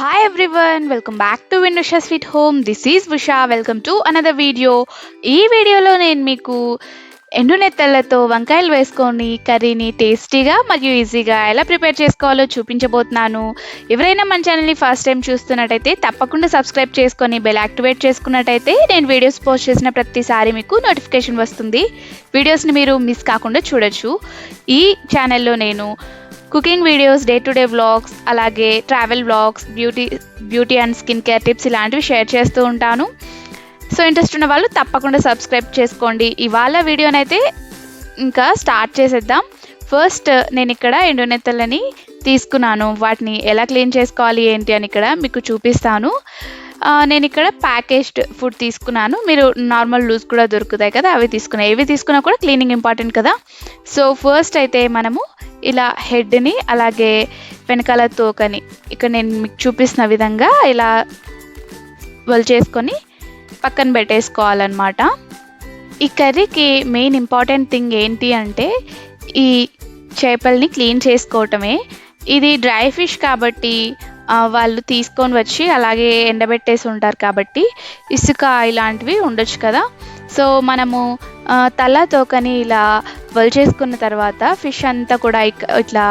Hi everyone, welcome back to Vinusha sweet home this is Usha welcome to another video ఈ వీడియోలో నేను మీకు ఎండు నెత్తళ్ళతో వంకాయలు వేసుకొని కర్రీని టేస్టీగా మరియు ఈజీగా ఎలా ప్రిపేర్ చేసుకోవాలో చూపించబోతున్నాను. ఎవరైనా మన ఛానల్ని ఫస్ట్ టైం చూస్తున్నట్టయితే తప్పకుండా సబ్స్క్రైబ్ చేసుకొని బెల్ యాక్టివేట్ చేసుకున్నట్టయితే నేను వీడియోస్ పోస్ట్ చేసిన ప్రతిసారి మీకు నోటిఫికేషన్ వస్తుంది. వీడియోస్ని మీరు మిస్ కాకుండా చూడొచ్చు. ఈ ఛానల్లో నేను cooking videos day to day vlogs అలాగే travel vlogs beauty beauty and skin care tips ఇలాంటివి షేర్ చేస్తూ ఉంటాను. సో ఇంట్రెస్ట్ ఉన్న వాళ్ళు తప్పకుండా సబ్స్క్రైబ్ చేసుకోండి. ఇవాళ వీడియోనైతే ఇంకా స్టార్ట్ చేసేద్దాం. ఫస్ట్ నేను ఇక్కడ ఎండునెత్తలని తీసుకున్నాను. వాటిని ఎలా క్లీన్ చేసుకోవాలి ఏంటి అని ఇక్కడ మీకు చూపిస్తాను. నేను ఇక్కడ ప్యాకేజ్డ్ ఫుడ్ తీసుకున్నాను. మీరు నార్మల్ లూజ్ కూడా దొరుకుతాయి కదా అవి తీసుకున్నాయి ఏవి తీసుకున్నా కూడా క్లీనింగ్ ఇంపార్టెంట్ కదా. సో ఫస్ట్ అయితే మనము ఇలా హెడ్ని అలాగే వెనకాల తోకని ఇక్కడ నేను మీకు చూపిస్తున్న విధంగా ఇలా వల్ చేసుకొని పక్కన పెట్టేసుకోవాలన్నమాట. ఈ కర్రీకి మెయిన్ ఇంపార్టెంట్ థింగ్ ఏంటి అంటే ఈ చేపల్ని క్లీన్ చేసుకోవటమే. ఇది డ్రై ఫిష్ కాబట్టి వాళ్ళు తీసుకొని వచ్చి అలాగే ఎండబెట్టేసి ఉంటారు కాబట్టి ఇసుక ఇలాంటివి ఉండొచ్చు కదా. సో మనము తల తోకని ఇలా వల్ చేసుకున్న తర్వాత ఫిష్ అంతా కూడా ఇట్లా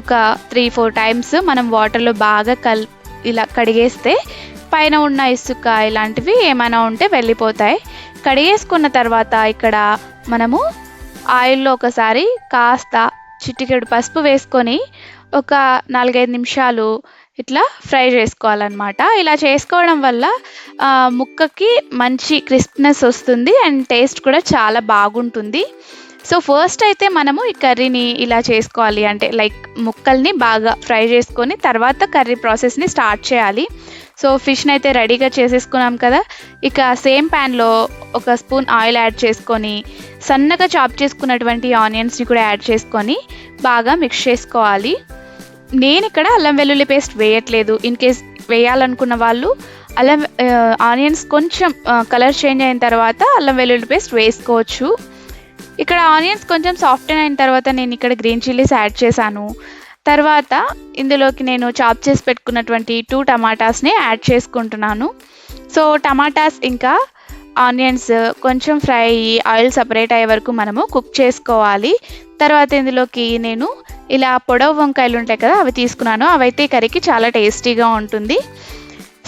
ఒక త్రీ ఫోర్ టైమ్స్ మనం వాటర్లో బాగా కల్ ఇలా కడిగేస్తే పైన ఉన్న ఇసుక ఇలాంటివి ఏమైనా ఉంటే వెళ్ళిపోతాయి. కడిగేసుకున్న తర్వాత ఇక్కడ మనము ఆయిల్లో ఒకసారి కాస్త చిటికెడు పసుపు వేసుకొని ఒక నాలుగైదు నిమిషాలు ఇట్లా ఫ్రై చేసుకోవాలన్నమాట. ఇలా చేసుకోవడం వల్ల ముక్కకి మంచి క్రిస్ప్నెస్ వస్తుంది అండ్ టేస్ట్ కూడా చాలా బాగుంటుంది. సో ఫస్ట్ అయితే మనము ఈ కర్రీని ఇలా చేసుకోవాలి అంటే లైక్ ముక్కల్ని బాగా ఫ్రై చేసుకొని తర్వాత కర్రీ ప్రాసెస్ని స్టార్ట్ చేయాలి. సో ఫిష్ని అయితే రెడీగా చేసేసుకున్నాం కదా. ఇక సేమ్ ప్యాన్లో ఒక స్పూన్ ఆయిల్ యాడ్ చేసుకొని సన్నగా చాప్ చేసుకున్నటువంటి ఆనియన్స్ని కూడా యాడ్ చేసుకొని బాగా మిక్స్ చేసుకోవాలి. నేను ఇక్కడ అల్లం వెల్లుల్లి పేస్ట్ వేయట్లేదు. ఇన్ కేస్ వేయాలనుకున్న వాళ్ళు అల్లం ఆనియన్స్ కొంచెం కలర్ చేంజ్ అయిన తర్వాత అల్లం వెల్లుల్లి పేస్ట్ వేసుకోవచ్చు. ఇక్కడ ఆనియన్స్ కొంచెం సాఫ్ట్ అయిన తర్వాత నేను ఇక్కడ గ్రీన్ చిల్లీస్ యాడ్ చేశాను. తర్వాత ఇందులోకి నేను చాప్ చేసి పెట్టుకున్నటువంటి టూ టమాటాస్ని యాడ్ చేసుకుంటున్నాను. సో టమాటాస్ ఇంకా ఆనియన్స్ కొంచెం ఫ్రై అయ్యి ఆయిల్ సపరేట్ అయ్యే వరకు మనము కుక్ చేసుకోవాలి. తర్వాత ఇందులోకి నేను ఇలా పొడవు వంకాయలు ఉంటాయి కదా అవి తీసుకున్నాను. అవైతే కర్రీకి చాలా టేస్టీగా ఉంటుంది.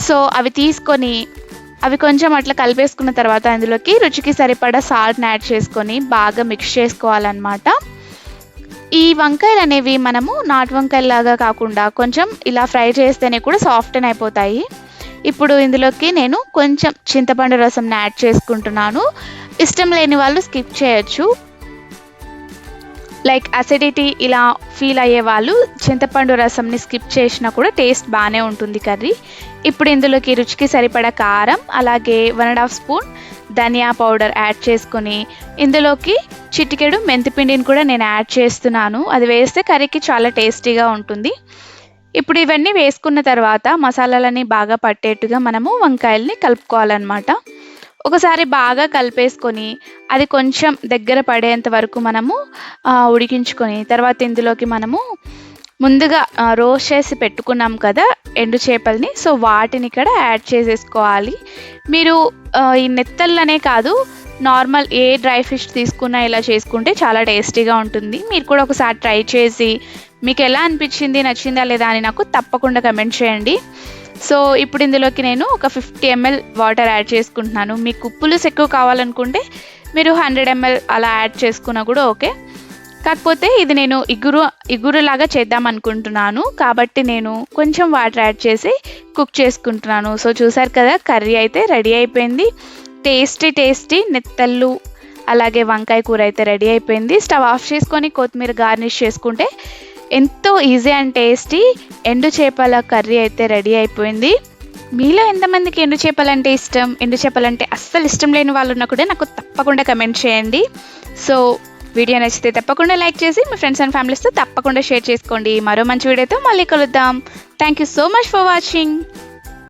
సో అవి తీసుకొని అవి కొంచెం అట్లా కలిపేసుకున్న తర్వాత అందులోకి రుచికి సరిపడా సాల్ట్ని యాడ్ చేసుకొని బాగా మిక్స్ చేసుకోవాలన్నమాట. ఈ వంకాయలు అనేవి మనము నాటు వంకాయలాగా కాకుండా కొంచెం ఇలా ఫ్రై చేస్తేనే కూడా సాఫ్ట్ అయిపోతాయి. ఇప్పుడు ఇందులోకి నేను కొంచెం చింతపండు రసంని యాడ్ చేసుకుంటున్నాను. ఇష్టం లేని వాళ్ళు స్కిప్ చేయొచ్చు. లైక్ అసిడిటీ ఇలా ఫీల్ అయ్యే వాళ్ళు చింతపండు రసంని స్కిప్ చేసినా కూడా టేస్ట్ బాగానే ఉంటుంది కర్రీ. ఇప్పుడు ఇందులోకి రుచికి సరిపడ కారం అలాగే వన్ అండ్ హాఫ్ స్పూన్ ధనియా పౌడర్ యాడ్ చేసుకొని ఇందులోకి చిటికెడు మెంతిపిండిని కూడా నేను యాడ్ చేస్తున్నాను. అది వేస్తే కర్రీకి చాలా టేస్టీగా ఉంటుంది. ఇప్పుడు ఇవన్నీ వేసుకున్న తర్వాత మసాలాలని బాగా పట్టేట్టుగా మనము వంకాయల్ని కలుపుకోవాలన్నమాట. ఒకసారి బాగా కలిపేసుకొని అది కొంచెం దగ్గర పడేంత వరకు మనము ఉడికించుకొని తర్వాత ఇందులోకి మనము ముందుగా రోస్ట్ చేసి పెట్టుకున్నాం కదా ఎండు చేపల్ని సో వాటిని ఇక్కడ యాడ్ చేసేసుకోవాలి. మీరు ఈ నెత్తళ్ళనే కాదు నార్మల్ ఏ డ్రై ఫిష్ తీసుకున్నా ఇలా చేసుకుంటే చాలా టేస్టీగా ఉంటుంది. మీరు కూడా ఒకసారి ట్రై చేసి మీకు ఎలా అనిపించింది నచ్చిందా లేదా అని నాకు తప్పకుండా కమెంట్ చేయండి. సో ఇప్పుడు ఇందులోకి నేను ఒక ఫిఫ్టీ ఎంఎల్ వాటర్ యాడ్ చేసుకుంటున్నాను. మీకు పులుసు ఎక్కువ కావాలనుకుంటే మీరు హండ్రెడ్ ఎంఎల్ అలా యాడ్ చేసుకున్నా కూడా ఓకే కాకపోతే ఇది నేను ఇగురు ఇగురులాగా చేద్దాం అనుకుంటున్నాను. కాబట్టి నేను కొంచెం వాటర్ యాడ్ చేసి కుక్ చేసుకుంటున్నాను. సో చూసారు కదా కర్రీ అయితే రెడీ అయిపోయింది. టేస్టీ టేస్టీ నెత్తళ్ళు అలాగే వంకాయ కూర అయితే రెడీ అయిపోయింది. స్టవ్ ఆఫ్ చేసుకొని కొత్తిమీర గార్నిష్ చేసుకుంటే ఎంతో ఈజీ అండ్ టేస్టీ ఎండు చేపల కర్రీ అయితే రెడీ అయిపోయింది. మీలో ఎంతమందికి ఎండు చేపలంటే ఇష్టం? ఎండు చేపలంటే అస్సలు ఇష్టం లేని వాళ్ళు ఉన్నా కూడా నాకు తప్పకుండా కమెంట్ చేయండి. సో వీడియో నచ్చితే తప్పకుండా లైక్ చేసి మీ ఫ్రెండ్స్ అండ్ ఫ్యామిలీస్తో తప్పకుండా షేర్ చేసుకోండి. మరో మంచి వీడియోతో మళ్ళీ కలుద్దాం. Thank you so much for watching.